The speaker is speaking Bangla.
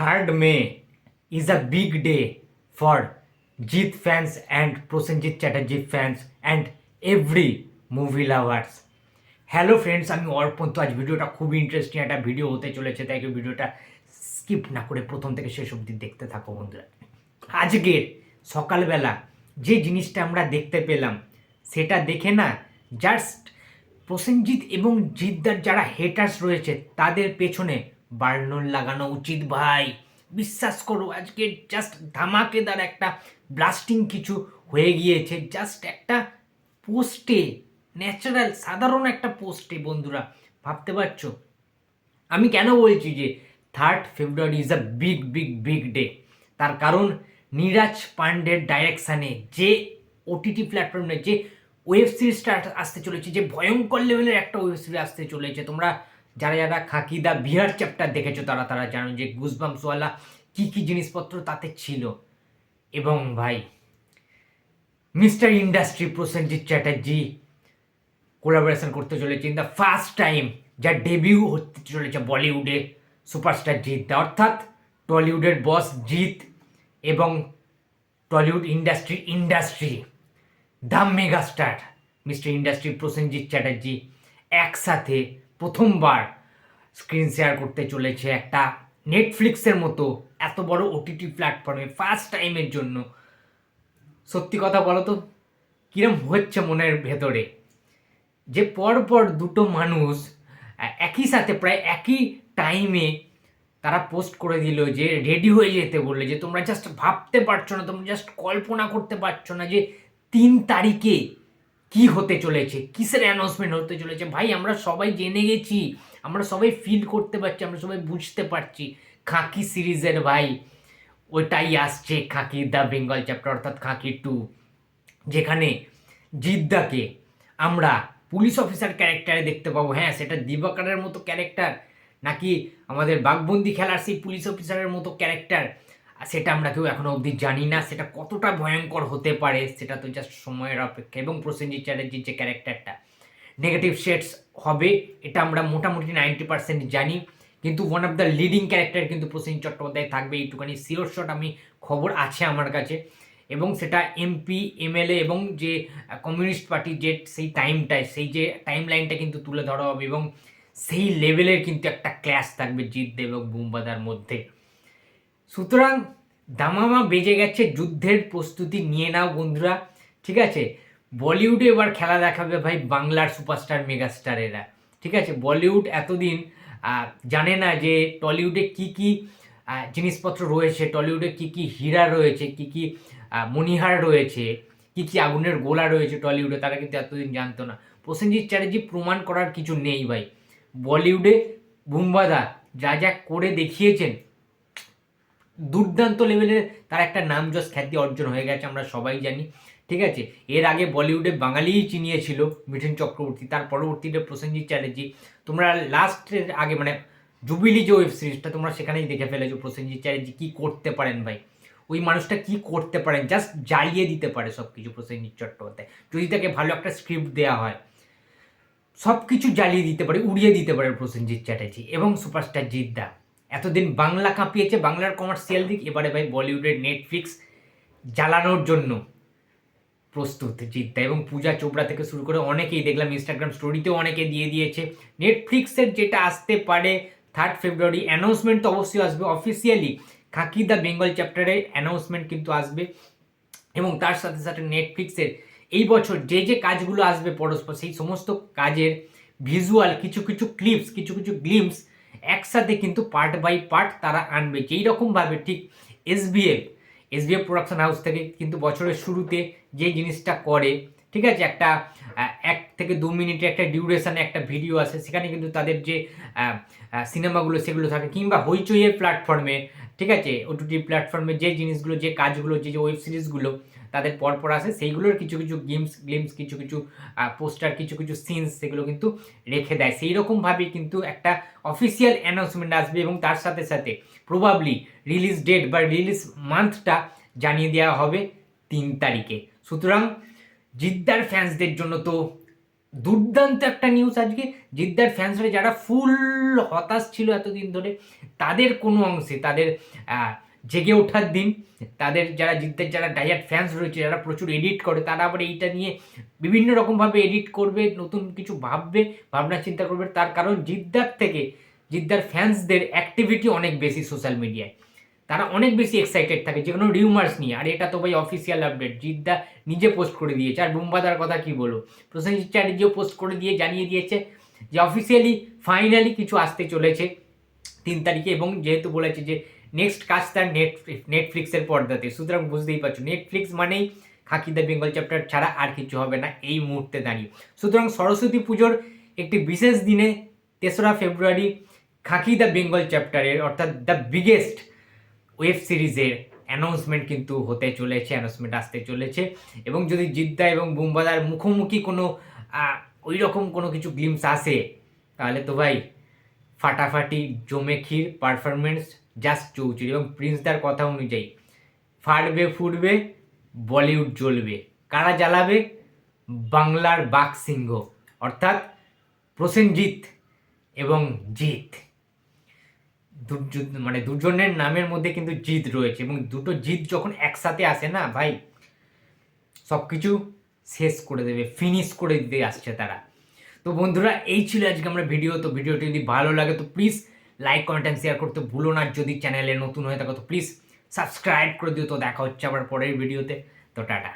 3rd May is a big day for Jeet fans and Prosenjit Chatterjee fans and every movie lovers. Hello friends আমি অর্পণ তো আজ ভিডিওটা খুব ইন্টারেস্টিং একটা ভিডিও হতে চলেছে, তাই ভিডিওটা স্কিপ না করে প্রথম থেকে শেষ অবধি দেখতে থাকো বন্ধুরা আজকের সকালবেলা যে জিনিসটা আমরা দেখতে পেলাম, সেটা দেখে না জাস্ট প্রসেনজিৎ এবং জিদ্দার যারা হেটার্স রয়েছে, তাদের পেছনে বার্নল লাগানো উচিত ভাই। বিশ্বাস করো, আজকে জাস্ট ধামাকেদার একটা ব্লাস্টিং কিছু হয়ে গিয়েছে। জাস্ট একটা পোস্টে ন্যাচারাল সাধারণ একটা পোস্টে বন্ধুরা, ভাবতে পারছ? আমি কেন বলছি যে third February is a big big big day তার কারণ নীরাজ পান্ডের ডাইরেকশানে যে ওটিটি প্ল্যাটফর্মে যে ওয়েব সিরিজটা আসতে চলেছে, যে ভয়ঙ্কর লেভেলের একটা ওয়েব সিরিজ আসতে চলেছে, তোমরা যারা যারা খাকি দা বিহার চ্যাপ্টার দেখেছ তারা তারা জানো যে গুজবামসওয়ালা কী কী জিনিসপত্র তাতে ছিল। এবং ভাই mister industry Prosenjit Chatterjee collaboration করতে চলেছে ইন দ্য ফার্স্ট টাইম যার ডেবিউ হতে চলেছে বলিউডে সুপারস্টার জিৎ দা। অর্থাৎ টলিউডের বস জিৎ এবং Tollywood industry industry the megastar mister industry Prosenjit Chatterjee একসাথে প্রথমবার স্ক্রিন শেয়ার করতে চলেছে একটা নেটফ্লিক্সের মতো এত বড় ওটিটি প্ল্যাটফর্মে ফার্স্ট টাইমের জন্য। সত্যি কথা বলো তো, কিরম হচ্ছে মনের ভেতরে? যে পরপর দুটো মানুষ একই সাথে প্রায় একই টাইমে তারা পোস্ট করে দিল যে রেডি হয়ে যেতে বললে, যে তোমরা জাস্ট ভাবতে পারছ না, তোমরা জাস্ট কল্পনা করতে পারছ না যে তিন তারিখে কি হতে চলেছে? কিসের অ্যানাউন্সমেন্ট হতে চলেছে? ভাই, আমরা সবাই জেনে গেছি। আমরা সবাই ফিল করতে পারছি, আমরা সবাই বুঝতে পারছি। খাঁকি সিরিজের ভাই ওইটাই আসছে খাঁকি দ্য বেঙ্গল চ্যাপ্টার অর্থাৎ খাঁকি টু যেখানে জিদ্দাকে আমরা পুলিশ অফিসার ক্যারেক্টারে দেখতে পাবো। হ্যাঁ সেটা দিবাকারের মতো ক্যারেক্টার নাকি আমাদের বাঘবন্দি খেলার সেই পুলিশ অফিসারের মতো ক্যারেক্টার সেটা আমরা কেউ এখনও অবধি জানি না। সেটা কতটা ভয়ঙ্কর হতে পারে, সেটা তো জাস্ট সময়ের অপেক্ষা। এবং প্রসেনজিৎ চ্যাটার্জির যে ক্যারেক্টারটা নেগেটিভ শেডস হবে, এটা আমরা মোটামুটি নাইনটি পার্সেন্ট জানি। কিন্তু one of the leading character কিন্তু প্রসেনজিৎ চট্টোপাধ্যায় থাকবে, এইটুখানি সিওর শট আমি খবর আছে আমার কাছে। এবং সেটা এমপি এমএলএ এবং যে কমিউনিস্ট পার্টি যে সেই টাইমটায় সেই যে টাইম লাইনটা কিন্তু তুলে ধরা হবে। এবং সেই লেভেলের কিন্তু একটা ক্ল্যাশ থাকবে জিৎ দেব এবং বুম্বাদার মধ্যে। সুতরাং দামামা বেজে গেছে যুদ্ধের প্রস্তুতি নিয়ে নাও বন্ধুরা, ঠিক আছে? বলিউডে এবার খেলা দেখাবে ভাই বাংলার সুপারস্টার মেগাস্টারেরা, ঠিক আছে? বলিউড এতদিন জানে না যে টলিউডে কি কি জিনিসপত্র রয়েছে, টলিউডে কি কি হীরা রয়েছে, কি কি মণিহার রয়েছে, কি কি আগুনের গোলা রয়েছে টলিউডে, তারা কিন্তু এতদিন জানতো না। প্রসেনজিৎ চ্যাটার্জি প্রমাণ করার কিছু নেই ভাই। বলিউডে বুম্বাদা যা যা করে দেখিয়েছেন দুর্দান্ত লেভেলের তার একটা নাম যশ খ্যাতি অর্জন হয়ে গেছে, আমরা সবাই জানি। ঠিক আছে? এর আগে বলিউডে বাঙালিই চিনিয়েছিল মিঠুন চক্রবর্তী, তার পরবর্তীতে প্রসেনজিৎ চ্যাটার্জি। তোমরা লাস্টের আগে মানে জুবিলি যে ওয়েব সিরিজটা তোমরা সেখানেই দেখে ফেলেছো প্রসেনজিৎ চ্যাটার্জি কী করতে পারেন ভাই? ওই মানুষটা কি করতে পারেন? জাস্ট জ্বালিয়ে দিতে পারে সব কিছু প্রসেনজিৎ চট্টোপাধ্যায়। যদি তাকে ভালো একটা স্ক্রিপ্ট দেওয়া হয় সব কিছু জ্বালিয়ে দিতে পারে, উড়িয়ে দিতে পারে প্রসেনজিৎ চ্যাটার্জি এবং সুপারস্টার জিদ্দা এতদিন বাংলা কাঁপিয়েছে বাংলার কমার্শিয়াল দিক। এবারে ভাই বলিউডের নেটফ্লিক্স জ্বালানোর জন্য প্রস্তুত জিদ্দা এবং পূজা চোপড়া থেকে শুরু করে অনেকেই দেখলাম ইনস্টাগ্রাম স্টোরিতেও অনেকে দিয়ে দিয়েছে। নেটফ্লিক্সের যেটা আসতে পারে থার্ড ফেব্রুয়ারি অ্যানাউন্সমেন্ট তো অবশ্যই আসবে অফিসিয়ালি খাকি দ্য বেঙ্গল চ্যাপ্টারের অ্যানাউন্সমেন্ট কিন্তু আসবে এবং তার সাথে সাথে নেটফ্লিক্সের এই বছর যে যে কাজগুলো আসবে পরস্পর, সেই সমস্ত কাজের ভিজুয়াল কিছু কিছু ক্লিপস কিছু কিছু গ্লিমস একসাথে কিন্তু পার্ট বাই পার্ট তারা আনবে। যেই রকমভাবে ঠিক এসবিএফ এসবিএফ প্রোডাকশন হাউস থেকে কিন্তু বছরের শুরুতে যে জিনিসটা করে, ঠিক আছে? একটা এক থেকে দু মিনিটে একটা ডিউরেশানে একটা ভিডিও আসে, সেখানে কিন্তু তাদের যে সিনেমাগুলো সেগুলো থাকে, কিংবা হইচইয়ের প্ল্যাটফর্মে ঠিক আছে? ওটিটি প্ল্যাটফর্মে যে জিনিসগুলো, যে কাজগুলো, যে যে ওয়েব সিরিজগুলো তাদের পরপর আসে, সেইগুলোর কিছু কিছু গেমস গেমস কিছু কিছু পোস্টার কিছু কিছু সিনস সেগুলো কিন্তু রেখে দেয়। সেই রকমভাবেই কিন্তু একটা অফিসিয়াল অ্যানাউন্সমেন্ট আসবে এবং তার সাথে সাথে প্রবাবলি রিলিজ ডেট বা রিলিজ মান্থটা জানিয়ে দেওয়া হবে তিন তারিখে। সুতরাং জিদ্দার ফ্যান্সদের জন্য তো দুর্দান্ত একটা নিউজ আজকে। জিদ্দার ফ্যান্সরা যারা ফুল হতাশ ছিল এতদিন ধরে, তাদের কোনো অংশে, তাদের জেগে ওঠার দিন, তাদের যারা, জিদ্দার যারা ডায়াট ফ্যান্স রয়েছে, যারা প্রচুর এডিট করে, তারা আবার এইটা নিয়ে বিভিন্ন রকমভাবে এডিট করবে, নতুন কিছু ভাববে, ভাবনা চিন্তা করবে। তার কারণ জিদ্দার থেকে, জিদ্দার ফ্যান্সদের অ্যাক্টিভিটি অনেক বেশি সোশ্যাল মিডিয়ায় তারা অনেক বেশি এক্সাইটেড থাকে যে কোনো রিউমার্স নিয়ে। আর, এটা তো ভাই অফিসিয়াল আপডেট জিদ্দা নিজে পোস্ট করে দিয়েছে। আর বুম্বাদার কথা কি বলো প্রসেনজিৎ চ্যাটার্জিও পোস্ট করে দিয়ে জানিয়ে দিয়েছে যে অফিসিয়ালি ফাইনালি কিছু আসতে চলেছে তিন তারিখে এবং যেহেতু বলেছে যে নেক্সট কাজ তার নেট নেটফ্লিক্সের পর্দাতে। সুতরাং বুঝতেই পারছ নেটফ্লিক্স মানেই খাকি দ্য বেঙ্গল চ্যাপ্টার ছাড়া আর কিছু হবে না এই মুহূর্তে দাঁড়িয়ে। সুতরাং সরস্বতী পুজোর একটি বিশেষ দিনে তেসরা ফেব্রুয়ারি খাকি দ্য বেঙ্গল চ্যাপ্টারের অর্থাৎ দ্য বিগেস্ট ওয়েব সিরিজের অ্যানাউন্সমেন্ট কিন্তু হতে চলেছে অ্যানাউন্সমেন্ট আসতে চলেছে। এবং যদি জিদ্দা এবং বুম্বাদার মুখোমুখি কোনো ওই রকম কোনো কিছু গ্লিমস আসে, তাহলে তো ভাই ফাটাফাটি জমে ক্ষীর পারফরমেন্স জাস্ট চৌচুরি। এবং প্রিন্সদার কথা অনুযায়ী, ফাটবে, ফুটবে, বলিউড জ্বলবে। কারা জ্বালাবে? বাংলার বাক সিংহ অর্থাৎ প্রসেনজিৎ এবং জিৎ। মানে দুজনের নামের মধ্যে কিন্তু জিত রয়েছে এবং দুটো জিত যখন একসাথে আসে না, ভাই সব কিছু শেষ করে দেবে ফিনিশ করে দিতে আসছে তারা। তো বন্ধুরা, এই ছিল আজকে আমরা ভিডিও। তো ভিডিওটি যদি ভালো লাগে তো please like comment and share করতে ভুলো না। যদি চ্যানেলে নতুন হয়ে থাকো তো প্লিজ সাবস্ক্রাইব করে দিও। তো দেখা হচ্ছে আবার পরের ভিডিওতে। তো টাটা।